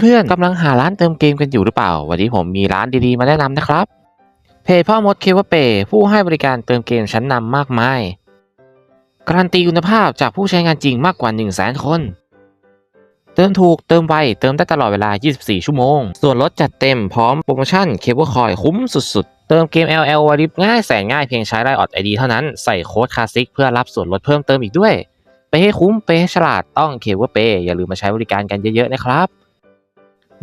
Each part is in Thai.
เพื่อนๆกำลังหาร้านเติมเกมกันอยู่หรือเปล่า วันนี้ผมมีร้านดีๆมาแนะนำนะครับ เพจพ่อมดเคเวเปผู้ให้บริการเติมเกมชั้นนำมากมาย การันตีคุณภาพจากผู้ใช้งานจริงมากกว่า 1 0 0 0 0แสนคน เติมถูกเติมไว เติมได้ตลอดเวลา 24 ชั่วโมง ส่วนลดจัดเต็มพร้อมโปรโมชั่นเคเบิลคอยคุ้มสุดๆ เติมเกม LL วาริบง่ายแสนง่ายเพียงใช้ไลน์ออดไอดีเท่านั้นใส่โค้ดคลาสิกเพื่อรับส่วนลดเพิ่มเติมอีกด้วย ไปให้คุ้มไปให้ฉลาดต้องเคเบิลเปอย่าลืมมาใช้บริการกันเยอะๆนะครับ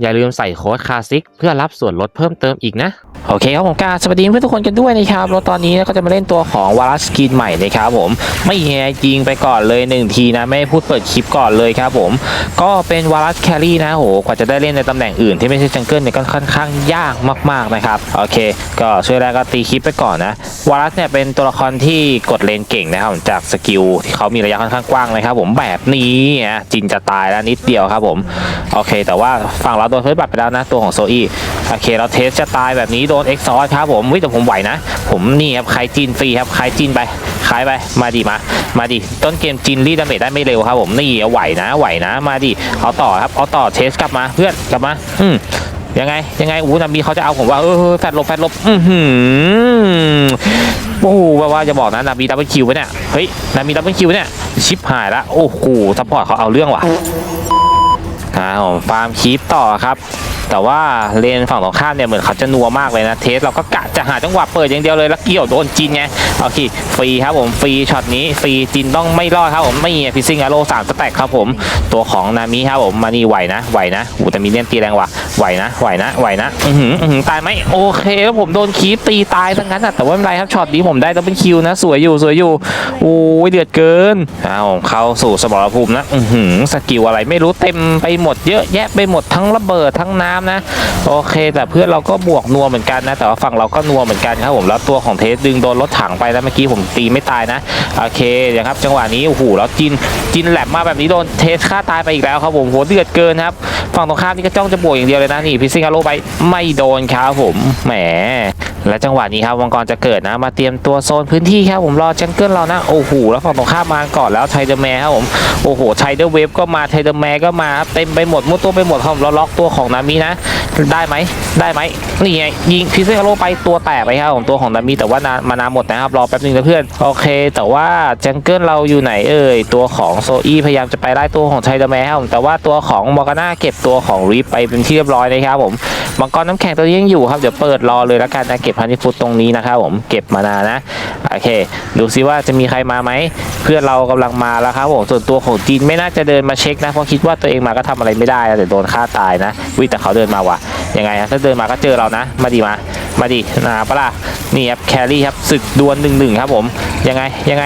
อย่าลืมใส่โค้ดคลาสิกเพื่อรับส่วนลดเพิ่มเติมอีกนะ โอเคครับผมกาบสวัสดีเพื่อนทุกคนกันด้วยนะครับแล้วตอนนี้ก็จะมาเล่นตัวของวารัสกินใหม่นะครับผมไม่แฮจริงไปก่อนเลยหนึ่งทีนะไม่พูดเปิดคลิปก่อนเลยครับผมก็เป็นวารัสแครี่นะโหกว่าจะได้เล่นในตำแหน่งอื่นที่ไม่ใช่จังเกิลเนี่ยก็ค่อนข้างยากมากๆนะครับโอเค ก็ช่วยแรกก็ตีคลิปไปก่อนนะวารัสเนี่ยเป็นตัวละครที่กดเลนเก่งนะครับจากสกิลที่เขามีระยะค่อนข้างกว้างนะครับผมแบบนี้นะจินจะตายแล้วนิดเดียวครับผมโอเค แต่ว่าฝั่งเราโดนเฟิร์สบัตไปแล้วนะตัวของโซอี้โอเคเราเทสจะตายแบบนี้โดนเอ็กซอร์ครับผมวิ่งแต่ผมไหวนะ ผมนี่ครับใครจีนฟรีครับใครจีนไปขายไปมาดิมามาดิต้นเกมจีนรีดดาเมจได้ไม่เร็วครับผมนี่เอาไหวนะไหวนะมาดิเอาต่อครับเอาต่อเทสกลับมาเพื่อนกลับมา อืมยังไงยังไงอู้นาบีเขาจะเอาผมว่าเออแฟดลบแฟดลบอือหือโอ้โหว่าจะบอกนะนาบีดับเบิลคิวไปเนี่ยเฮ้ยนาบีดับเบิลคิวเนี่ยชิปหายละโอ้โหซัพพอร์ตเขาเอาเรื่องว่ะ ครับผมฟาร์มคีปต่อครับ แต่ว่าเลนฝั่งตรงข้ามเนี่ยเหมือนเขาจะนัวมากเลยนะ เทสเราก็กะจะหาจังหวะเปิดอย่างเดียวเลยแล้วเกี่ยวโดนจีนไงโอเคฟรีครับผมฟรีช็อตนี้ฟรีจินต้องไม่รอดครับผมไม่พิซิงอาโลสามสแต็กครับผมตัวของนามิครับผมมานี่ไหวนะไหวนะอูแต่มีเลียนตีแรงว่ะไหวนะไหวนะไหวนะอือหืออือหือตายไหมโอเคครับผมโดนคีปตีตายทั้งนั้นอะแต่ว่าไม่เป็นไรครับช็อตนี้ผมได้ดับเบิลคิวนะ สวยอยู่สวยอยู่โอ้ยเดือดเกินอ้าวเข้าสู่สมรภูมินะอือหือสกิลอะไรไม่รู้เต็มไปหมดเยอะแยะไปหมดทั้งระเบิดทั้งน้ำนะ โอเค แต่เพื่อนเราก็บวกนัวเหมือนกันนะ แต่ว่าฝั่งเราก็นัวเหมือนกันครับผมแล้วตัวของเทสดึงโดนรถถังไปแล้วเมื่อกี้ผมตีไม่ตายนะโอเคนะครับจังหวะนี้โอ้โหแล้วจินจินแหลมมาแบบนี้โดนเทสฆ่าตายไปอีกแล้วครับผมโหเดือดเกินครับฝั่งตรงข้ามนี่ก็จ้องจะบวกอย่างเดียวเลยนะนี่พิซซิงอาโลไปไม่โดนครับผมแหม และจังหวะนี้ครับวังกรจะเกิดนะ มาเตรียมตัวโซนพื้นที่ครับผมรอจังเกิลเรานะโอ้โหแล้วฝั่งตรงข้ามมาก่อนแล้วไทเดอร์แมร์ครับผมโอ้โหไทเดอร์เวฟก็มาไทเดอร์แมร์ก็มาเต็มไปหมดมุดตัวไปหมดครับเราล็อกตัวของนามินะ ได้ไหมได้ไหมนี่ไงยิงพิซซิ่งโลไปตัวแตกไปครับผมตัวของนามิแต่ว่านามานาหมดนะครับรอแป๊บนึงนะเพื่อนโอเค แต่ว่าจังเกิลเราอยู่ไหนเอ่ยตัวของโซอี้พยายามจะไปไล่ตัวของไทเดอร์แมร์ครับผมแต่ว่าตัวของมอร์กาน่าเก็บตัวของรีฟไปเป็นที่เรียบร้อยนะครับผมมังกรน้ำแข็งตัวนี้ยังอยู่ครับเดี๋ยวเปิดรอเลยแล้วกันนะเก็บพันธิฟุตตรงนี้นะครับผมเก็บมานานะโอเค ดูซิว่าจะมีใครมาไหมเพื่อนเรากำลังมาแล้วครับผมส่วนตัวของจีนไม่น่าจะเดินมาเช็คนะเพราะคิดว่าตัวเองมาก็ทำอะไรไม่ได้แต่โดนฆ่าตายนะวิแต่เขาเดินมาว่ะยังไงฮะถ้าเดินมาก็เจอเรานะ มาดีมามาดีนาปะล่ะนี่ครับแครี่ครับศึกดวลหนึ่งหนึ่งครับผมยังไงยังไง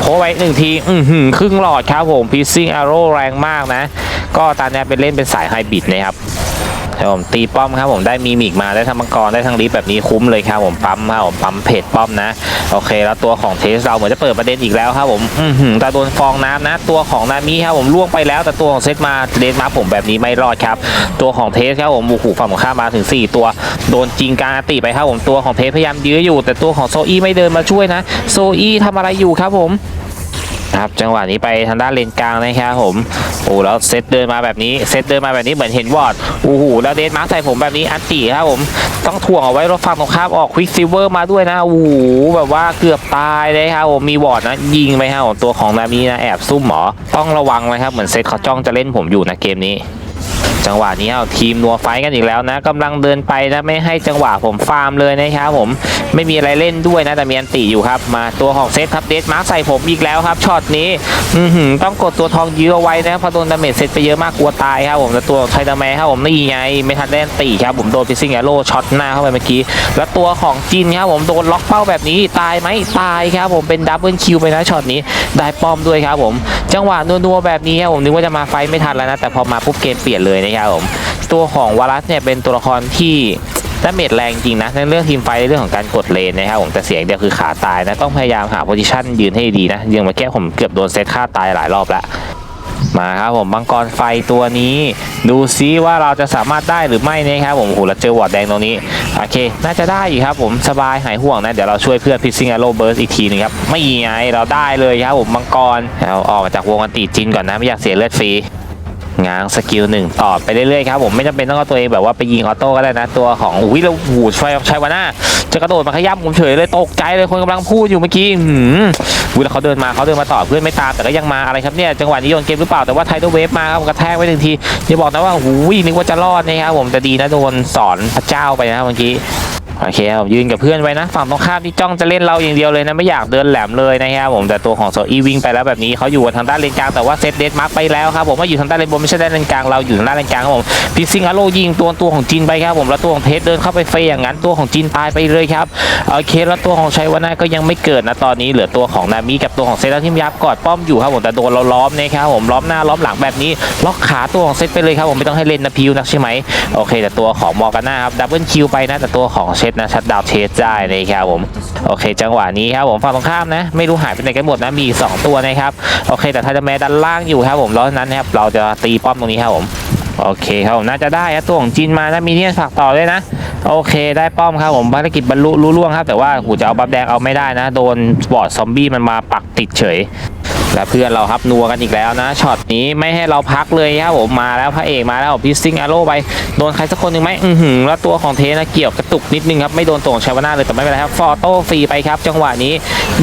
โพไว้หนึ่งทีอือหือครึ่งหลอดครับผมพีซิ่งอาร์โรแรงมากนะ ก็ตอนนี้เป็นเล่นเป็นสายไฮบริดนะครับ ครับผมตีป้อมครับผมได้มีมิกมาได้ทั้งมังกรได้ทั้งลิฟแบบนี้คุ้มเลยครับผมปั๊มครับผมปั๊มเพจป้อมนะ โอเค แล้วตัวของเทสเราเหมือนจะเปิดประเด็นอีกแล้วครับผมอือหือแต่โดนฟองน้ำนะ ตัวของนามิครับผมล่วงไปแล้ว แต่ตัวของเซตมาเดนมาผมแบบนี้ไม่รอดครับ ตัวของเทสครับผมโอ้โหฝั่งของข้ามาถึง 4 ตัวโดนจริงกางอันติไปครับผมตัวของเทสพยายามยื้ออยู่ แต่ตัวของโซอี้ไม่เดินมาช่วยนะ โซอี้ทำอะไรอยู่ครับผม ครับจังหวะนี้ไปทางด้านเลนกลางนะครับผมโอ้แล้วเซตเดินมาแบบนี้เซตเดินมาแบบนี้เหมือนเห็นวอร์ดโอ้โหแล้วเดนมาร์ใส่ผมแบบนี้อันตีครับผมต้องถ่วงเอาไว้รถฝั่งตรงข้ามออกควิกซิเวอร์มาด้วยนะโอ้โหแบบว่าเกือบตายเลยครับผมมีวอร์ดนะยิงไปครับผมตัวของนามีนะแอบซุ่มหมอต้องระวังนะครับเหมือนเซตเขาจ้องจะเล่นผมอยู่นะเกมนี้ จังหวะนี้เอาทีมนัวไฟกันอีกแล้วนะกำลังเดินไปนะไม่ให้จังหวะผมฟาร์มเลยนะครับผมไม่มีอะไรเล่นด้วยนะแต่มีอันติอยู่ครับ มาตัวของเซตครับเดสมาร์คใส่ผมอีกแล้วครับช็อตนี้อืต้องกดตัวทองยื้อเอาไว้นะพราะโดนดาเมจเซตไปเยอะมากกลัวตายครับผมแต่ตัวไทดาแมร์ครับผมนี่ไงไม่ทันได้อันติครับผมโดนพิซซิงแอโร่ช็อตหน้าเข้าไปเมื่อกี้ แล้วตัวของจินครับผมโดนล็อกเป้าแบบนี้ตายไหมตายครับผมเป็นดับเบิลคิวไปนะช็อตนี้ได้ป้อมด้วยครับผมจังหวะนัวๆแบบนี้ครับผมนึกว่าจะมาไฟไม่ทันแล้วนะ แต่พอมาปุ๊บเกมเปลี่ยนเลยนะครับผมตัวของวารัสเนี่ยเป็นตัวละครที่ดาเมจแรงจริงนะในเรื่องทีมไฟในเรื่องของการกดเลนนะครับผมแต่เสียงเดียวคือขาตายนะต้องพยายามหาโพซิชันยืนให้ดีนะยังมาแก้ผมเกือบโดนเซตฆ่าตายหลายรอบแล้ว มาครับผมมังกรไฟตัวนี้ ดูซิว่าเราจะสามารถได้หรือไม่นะครับผมโอ้โหเราเจอวอร์ดแดงตรงนี้โอเค น่าจะได้อยู่ครับผมสบายหายห่วงนะ เดี๋ยวเราช่วยเพื่อนพิซซิง a โรเบิร์สอีกทีหนึงครับ ไม่ไงเราได้เลยครับผมมังกรเราออกมาจากวงอันติจินก่อนนะไม่อยากเสียเลือดฟรี ง้างสกิลหนึ่งต่อไปเรื่อยๆครับผมไม่จำเป็นต้องเอาตัวเองแบบว่าไปยิงออโต้ก็ได้นะตัวของอุ้ยแล้วหูชัยชัยวาน่าจะกระโดดมาขย้ำผมเฉยเลยตกใจเลยคนกำลังพูดอยู่เมื่อกี้หืมอุ้ยแล้วเขาเดินมาเขาเดินมาต่อเพื่อนไม่ตามแต่ก็ยังมาอะไรครับเนี่ยจังหวะนี้โยนเกมหรือเปล่าแต่ว่าไทเดเวฟมาครับกระแทกไว้หนึ่งทีอย่าบอกนะว่าหูยนึกว่าจะรอดนะครับผมแต่ดีนะโดนสอนพระเจ้าไปนะครับเมื่อกี้ โอเคครับยืนกับเพื่อนไว้นะ ฝั่งตรงข้ามที่จ้องจะเล่นเราอย่างเดียวเลยนะไม่อยากเดินแหลมเลยนะครับผมแต่ตัวของโซอีวิ่งไปแล้วแบบนี้เขาอยู่ทางด้านเลนกลางแต่ว่าเซตเดสมาร์กไปแล้วครับผมว่าอยู่ทางด้านเลนบนไม่ใช่ด้านเลนกลางเราอยู่ทางด้านเลนกลางครับผมพิซซิงอาโลยิงตัวตัวของจีนไปครับผมแล้วตัวของเทสเดินเข้าไปเฟยอย่างนั้นตัวของจีนตายไปเลยครับโอเคแล้วตัวของชัยวนาก็ยังไม่เกิดนะตอนนี้เหลือตัวของนามิกับตัวของเซตแล้วที่ยับกอดป้อมอยู่ครับผมแต่โดนเราล้อมนะครับผมล้อมหน้าล้อมหลังแบบนี้ล็อกขาตัวของเซตไปเลยครับผมไม่ต้องให้เล่นนะพิวนักใช่ไหมโอเค แต่ตัวของมอร์กาน่าครับดับเบิลคิวไปนะแต่ตัวของเซตนะชัดดาวเทสได้นะครับผมโอเค จังหวะนี้ครับผมฝั่งตรงข้ามนะ ไม่รู้หายไปไหนกันหมดนะมี 2 ตัวนะครับโอเค แต่ไทาจะแม้ด้านล่างอยู่ครับผมแล้วนั้นนะครับเราจะตีป้อมตรงนี้ครับผมโอเคครับผมน่าจะได้ครับตัวของจีนมานะมีเนี่ยฝากต่อด้วยนะโอเค ได้ป้อมครับผมภารกิจบรรลุรู้ล่วงครับแต่ว่าหูจะเอาบัฟแดงเอาไม่ได้นะ โดนบอดซอมบี้มันมาปักติดเฉย และเพื่อนเราครับนัวกันอีกแล้วนะช็อตนี้ไม่ให้เราพักเลยครับผมมาแล้วพระเอกมาแล้วพิซซิงอาโร่ไปโดนใครสักคนหนึ่งไหมอือหือแล้วตัวของเทนะเกี่ยวกระตุกนิดนึงครับไม่โดนตัวของชาวนาเลยแต่ไม่เป็นไรครับฟอโต้ฟรีไปครับ จังหวะนี้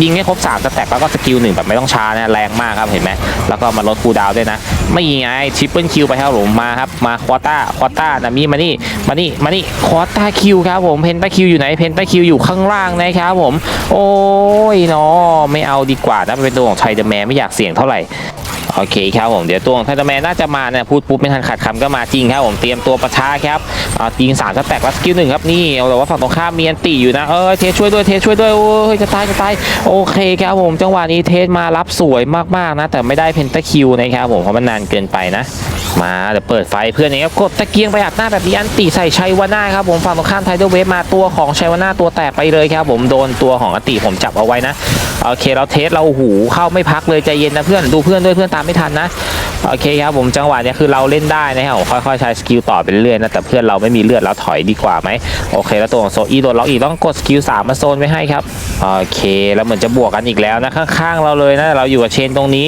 ยิงให้ครบ3สแต็กแล้วก็สกิลหนึ่งแบบไม่ต้องช้านะแรงมากครับเห็นไหมแล้วก็มาลดคูดาวด้วยนะ ไม่ยิงไงทริปเปิลคิวไปครับผมมาครับมาควอต้าควอต้านะมีมานี่มานี่มานี่ควอต้าคิวครับผมเพนต้าคิวอยู่ไหนเพนต้าคิวอยู่ข้างล่างนะครับผม โอ้ยเนาะไม่เอาดีกว่านะเป็นตัวของไทเดอร์แมนไม่อยากเสี่ยงเท่าไหร่ โอเคครับผมเดี๋ยวตัวของไทเดอร์แมนน่าจะมาเนี่ยพูดปุ๊บไม่ทันขาดคำก็มาจริงครับผมเตรียมตัวประทะครับเอายิงสามสแต็กแล้วสกิลหนึ่งครับนี่เอาแต่ว่าฝั่งตรงข้ามมีอันตีอยู่นะเออเทสช่วยด้วยเทสช่วยด้วยโอ้ยจะตายจะตายโอเคครับผมจังหวะนี้เทสมารับสวยมากๆนะ แต่ไม่ได้เพนตาคิวนะครับผมเพราะมันนานเกินไปนะ มาเดี๋ยวเปิดไฟเพื่อนอย่างเงี้ยกดตะเกียงไปอัดหน้าแบบนี้อันตีใส่ชัยวาน่าครับผมฝั่งตรงข้ามไทเดอร์เวฟมาตัวของชัยวาน่าตัวแตกไปเลยครับผมโดนตัวของอันตีผมจับเอาไว้นะโอเคเราเทสเราหูเข้าไม่พักเลยใจเย็นนะเพื่อนดูเพื่อนด้วยเพื่อนตามไม่ทันนะ โอเคครับผมจังหวะเนี้ยคือเราเล่นได้นะครับค่อยๆใช้สกิลต่อไปเรื่อยๆนะแต่เพื่อนเราไม่มีเลือดเราถอยดีกว่าไหมโอเค แล้วตัวของโซอีโดนล็อกอีกต้องกดสกิลสามมาโซนไว้ให้ครับโอเค แล้วเหมือนจะบวกกันอีกแล้วนะข้างๆเราเลยนะเราอยู่กับเชนตรงนี้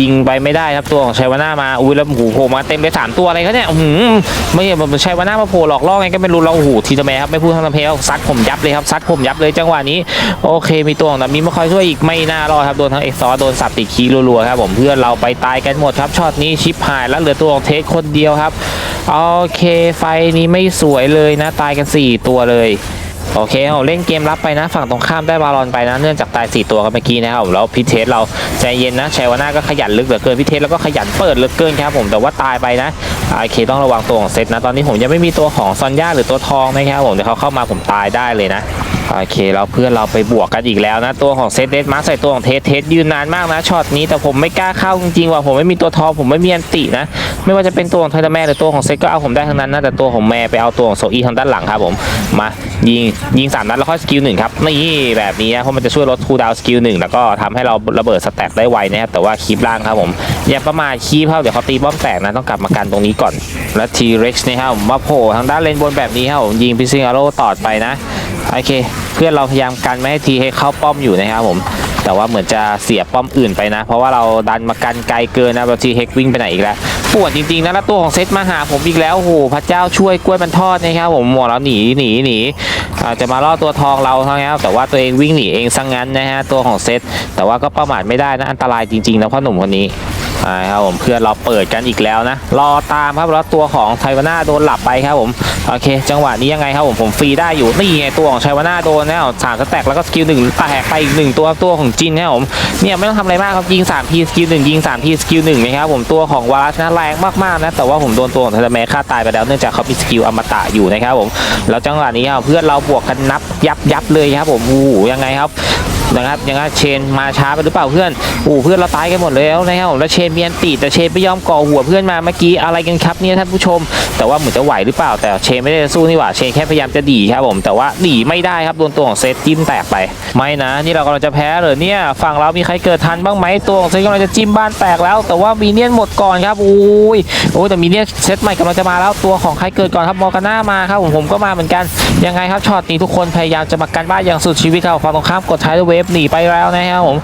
ยิงไปไม่ได้ครับตัวของชัยวาน่ามาอุ้ยแล้วหูโผล่มาเต็มเลยสามตัวอะไรเขาเนี่ยอื้อหือไม่ใช่มันชัยวาน่ามาโผล่หลอกล่อไงก็ไม่รู้เราโอ้โหทีทำไมครับไม่พูดทางลำเพลซัดผมยับเลยครับซัดผมยับเลยจังหวะนี้โอเค มีตัวของนามิมาคอยช่วยอีกไม่น่ารอดครับโดนทั้งเอ็กซ์ซอโดนสับติดคีรัวๆครับผมเพื่อนเราไปตายกันหมดครับช็อตนี้ชิปหายแล้วเหลือตัวของเทสคนเดียวครับโอเคไฟนี้ไม่สวยเลยนะตายกัน 4 ตัวเลยโอเคเราเล่นเกมรับไปนะ ฝั่งตรงข้ามได้บาลอนไปนะ เนื่องจากตาย 4 ตัวกันเมื่อกี้นะครับแล้วพิเทสเราใจเย็นนะชัยวาน่าก็ขยันลึกเหลือเกินพิเทสแล้วก็ขยันเปิดเหลือเกินครับผมแต่ว่าตายไปนะโอเคต้องระวังตัวของเซตนะตอนนี้ผมยังไม่มีตัวของซอนย่าหรือตัวทองนะครับผมเดี๋ยวเขาเข้ามาผมตายได้เลยนะ โอเคเราเพื่อนเราไปบวกกันอีกแล้วนะตัวของเซตเดสมาร์ใส่ตัวของเทสเทสยืนนานมากนะช็อตนี้แต่ผมไม่กล้าเข้าจริงๆว่ะผมไม่มีตัวทองผมไม่มีอันตินะ ไม่ว่าจะเป็นตัวของไทเทอร์แมหรือตัวของเซตก็เอาผมได้ทั้งนั้นนะแต่ตัวของแม่ไปเอาตัวของโซอีทางด้านหลังครับผมมา ยิงยิงสามนัดแล้วค่อยสกิลหนึ่งครับนี่แบบนี้เพราะมันจะช่วยลดคูลดาวน์สกิลหนึ่งแล้วก็ทำให้เราระเบิดสแต็กได้ไวนะครับแต่ว่าคีบล่างครับผมอย่าประมาทคีบเขาเดี๋ยวเขาตีป้อมแตกนะต้องกลับมากันตรงนี้ก่อน แล้วทีเร็กซ์นี่ครับมาโผล่ทางด้านเลนบนแบบนี้ครับผมยิงพิซซิงอาโร่ตอดไปนะโอเค เพื่อนเราพยายามกันไม่ให้ทีเฮเข้าป้อมอยู่นะครับผมแต่ว่าเหมือนจะเสียป้อมอื่นไปนะ เพราะว่าเราดันมากันไกลเกินนะบาทีเฮกวิ่งไปไหนอีกแล้ว ปวดจริงๆนะแล้วตัวของเซตมาหาผมอีกแล้วโอ้โหพระเจ้าช่วยกล้วยมันทอดนะครับผมหมดแล้วหนีหนีหนีอาจจะมาล่อตัวทองเราเท่านั้นแต่ว่าตัวเองวิ่งหนีเองซะงงั้นนะฮะตัวของเซตแต่ว่าก็ประมาทไม่ได้นะอันตรายจริงๆนะพ่อหนุ่มคนนี้ อ่าครับผมเพื่อนเราเปิดกันอีกแล้วนะ รอตามครับแล้วตัวของไทวาน่าโดนหลับไปครับผมโอเค จังหวะนี้ยังไงครับผมผมฟรีได้อยู่นี่ไงตัวของไทวาน่าโดนแล้วสามสแต็กแล้วก็สกิลหนึ่งแตกไปอีกหนึ่งตัวตัวของจินครับผมเนี่ยไม่ต้องทำอะไรมากครับยิงสามทีสกิลหนึ่งยิงสามทีสกิลหนึ่งนะครับผมตัวของวารัสนะแรงมากๆนะแต่ว่าผมโดนตัวของไทแมฆ่าตายไปแล้วเนื่องจากเขามีสกิลอมตะอยู่นะครับผมแล้วจังหวะนี้ครับเพื่อนเราบวกกันนับยับยับเลยครับผมโอ้ยังไงครับ นะครับยังไงเชนมาช้าไปหรือเปล่าเพื่อนโอ้เพื่อนเราตายกันหมดแล้วนะครับแล้วเชนมีอันตีแต่เชนไม่ยอมก่อหัวเพื่อนมาเมื่อกี้อะไรกันครับเนี่ยท่านผู้ชม แต่ว่าเหมือนจะไหวหรือเปล่า แต่เชนไม่ได้สู้นี่หว่าเชนแค่พยายามจะดีครับผมแต่ว่าดีไม่ได้ครับโดนตัวของเซตจิ้มแตกไปไม่นะนี่เรากำลังจะแพ้เหรอเนี่ยฝั่งเรามีใครเกิดทันบ้างไหมตัวของเซตกำลังจะจิ้มบ้านแตกแล้ว แต่ว่ามีเนียนหมดก่อนครับโอ้ยโอ้ยแต่มีเนียนเซตใหม่กำลังจะมาแล้วตัวของใครเกิดก่อนครับมอร์กาน่ามาครับผมผมก็มาเหมือนกันยังไงครับช็อตนี้ทุกคนพยายามจะมากันบ้านอย่างสุดชีวิตครับฝั่งตรงข้ามกดท้ายด้วยเวฟหนีไปแล้วนะครับผม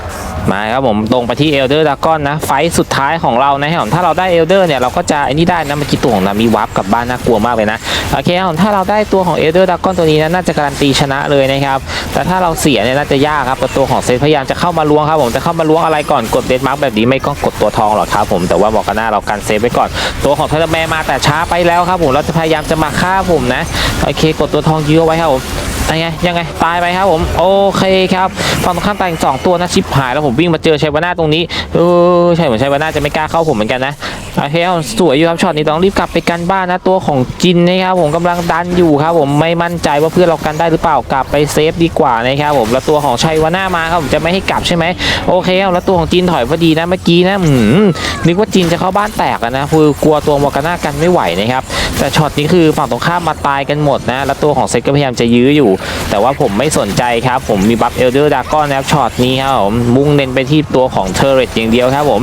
มาครับผมตรงไปที่เอลเดอร์ดากอนนะ ไฟสุดท้ายของเรานะครับผมถ้าเราได้เอลเดอร์เนี่ยเราก็จะไอ้นี่ได้นะเมื่อกี้ตัวของนามีวับกลับบ้านน่ากลัวมากเลยนะโอเคครับถ้าเราได้ตัวของเอลเดอร์ดากอนตัวนี้นะน่าจะการันตีชนะเลยนะครับแต่ถ้าเราเสียเนี่ยน่าจะยากครับตัวของเซตพยายามจะเข้ามาล้วงครับผมจะเข้ามาล้วงอะไรก่อนกดเดนมาร์กแบบนี้ไม่ก็กดตัวทองหรอกครับผมแต่ว่าบอกกันหน้าเรากันเซฟไว้ก่อน ตัวของเทเลแมมาแต่ช้าไปแล้วครับผมเราจะพยายามจะมาฆ่าผมนะโอเค กดตัวทองยื้อไว้ครับผม ยังไงยังไงตายไปครับผมโอเคครับฝั่งตรงข้ามตายอีกสองตัวนะชิปหายแล้วผมวิ่งมาเจอชัยวาน่าตรงนี้เออใช่เหมือนชัยวาน่าจะไม่กล้าเข้าผมเหมือนกันนะ โอเคครับสวยอยู่ครับช็อตนี้ต้องรีบกลับไปกันบ้านนะตัวของจินนะครับผมกำลังดันอยู่ครับผมไม่มั่นใจว่าเพื่อนเรากันได้หรือเปล่ากลับไปเซฟดีกว่านะครับผมแล้วตัวของชัยวาน่ามาครับผมจะไม่ให้กลับใช่ไหมโอเคครับแล้วตัวของจินถอยพอดีนะเมื่อกี้นะอืมนึกว่าจินจะเข้าบ้านแตกนะคือกลัวตัวมอร์กาน่ากันไม่ไหวนะครับแต่ช็อตนี้คือฝั่งตรงข้ามมาตายกันหมดนะแล้วตัวของเซตก็พยายามจะยื้ออยู่ แต่ว่าผมไม่สนใจครับผมมีบัฟเอลเดอร์ดาก้อนนะครับช็อตนี้ครับผมมุ่งเน้นไปที่ตัวของเทอร์เรตอย่างเดียวครับผม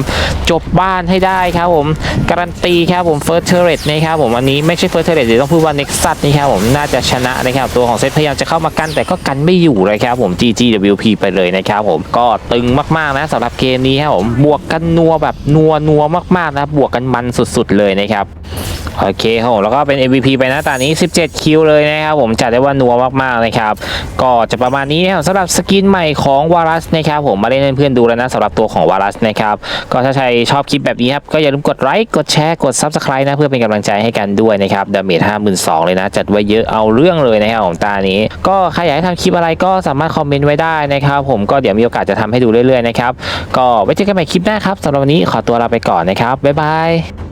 จบบ้านให้ได้ครับผมการันตีครับผมเฟิร์สเทอร์เรตนะครับผมอันนี้ไม่ใช่เฟิร์สเทอร์เรตเดี๋ยวต้องพูดว่าเน็กซัสนี่ครับผมน่าจะชนะนะครับตัวของเซตพยายามจะเข้ามากันแต่ก็กันไม่อยู่เลยครับผม GGWP ไปเลยนะครับผมก็ตึงมากๆนะสำหรับเกมนี้ครับผมบวกกันนัวแบบนัวนัวมากๆนะบวกกันมันสุดๆเลยนะครับ โอเคครับผมแล้วก็เป็น MVP ไปนะตอนนี้ 17 คิวเลยนะครับผมจัดได้ว่านัวมากๆนะครับก็จะประมาณนี้นะครับสำหรับสกินใหม่ของวารัสนะครับผมมาเล่นให้เพื่อนดูแล้วนะสำหรับตัวของวารัสนะครับก็ถ้าใครชอบคลิปแบบนี้ครับก็อย่าลืมกดไลค์กดแชร์กด Subscribe นะเพื่อเป็นกำลังใจให้กันด้วยนะครับดาเมจ52,000เลยนะ จัดไว้เยอะเอาเรื่องเลยนะครับผมตานี้ ก็ใครอยากให้ทำคลิปอะไรก็สามารถคอมเมนต์ไว้ได้นะครับผมก็เดี๋ยวมีโอกาสจะทำให้ดูเรื่อยๆนะครับก็ไว้เจอกันใหม่คลิปหน้าครับสำหรับวันนี้ขอตัวลาไปก่อนนะครับบ๊ายบาย